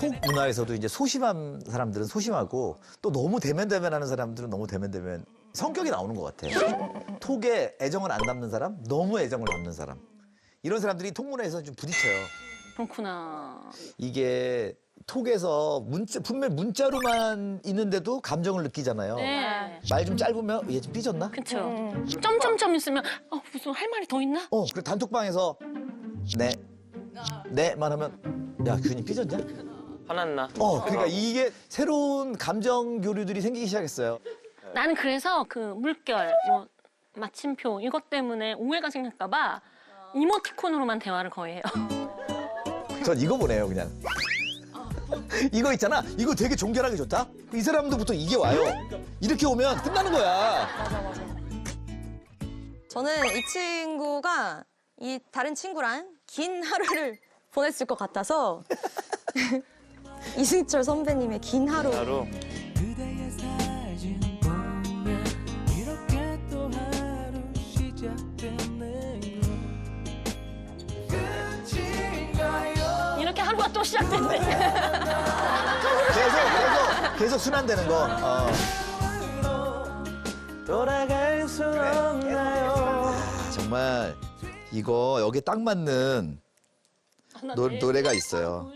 톡 문화에서도 이제 소심한 사람들은 소심하고 또 너무 대면대면하는 사람들은 너무 대면대면 성격이 나오는 것 같아. 톡에 애정을 안 담는 사람, 너무 애정을 담는 사람. 이런 사람들이 톡 문화에서 좀 부딪혀요. 그렇구나. 이게 톡에서 문자 분명 문자로만 있는데도 감정을 느끼잖아요. 네. 말 좀 짧으면 얘 좀 삐졌나? 그쵸. 점점점 있으면 어, 무슨 할 말이 더 있나? 어, 그리고 단톡방에서 네, 네만 하면 야 괜히 삐졌냐? 화났나? 어, 그러니까 이게 새로운 감정 교류들이 생기기 시작했어요. 나는 그래서 그 물결, 뭐 마침표 이것 때문에 오해가 생길까봐 이모티콘으로만 대화를 거의 해요. 전 이거 보내요 그냥. 이거 있잖아. 이거 되게 종결하기 좋다. 이 사람도부터 이게 와요. 이렇게 오면 끝나는 거야. 저는 이 친구가 이 다른 친구랑 긴 하루를 보냈을 것 같아서 이승철 선배님의 긴 하루. 하루? 이렇게 하루가 또 시작된대. 계속 계속 계속 순환되는 거. 어. 돌아갈 수 없나요? 정말 이거 여기 딱 맞는 노, 노래가 있어요.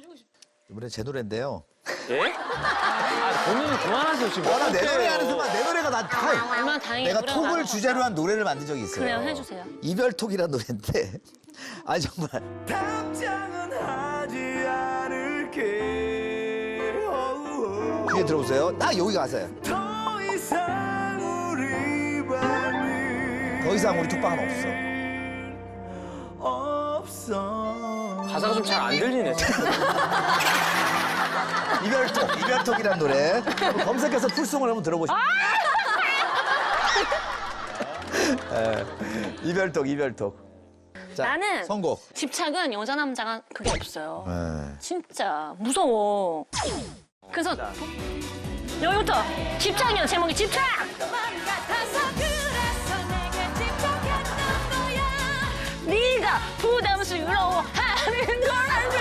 이번에 제 노래인데요. 예? 아 본인은 그만하세요 지금. 워낙 내 노래 하는 순간 내 노래가 나 다. 얼마나 다행이야. 내가 그래, 톡을 나도. 주제로 한 노래를 만든 적이 있어요. 그래요, 해주세요. 이별톡이라는 노래인데 아니 정말 답장은 하지 않을게 어우, 뒤에 들어보세요. 딱 여기 가세요. 더 이상 우리 밤이 더 이상 우리 톡방은 없어. 없어 가사가 좀 잘 안 들리네. 이별톡, 이별톡이라는 노래 검색해서 풀송을 한번 들어보시죠. 예, 이별톡, 이별톡. 자, 나는 선곡. 집착은 여자 남자가 그게 없어요. 예. 진짜 무서워. 그래서 여기부터 집착이야 제목이 집착. 네가 부담스러워 incarnate.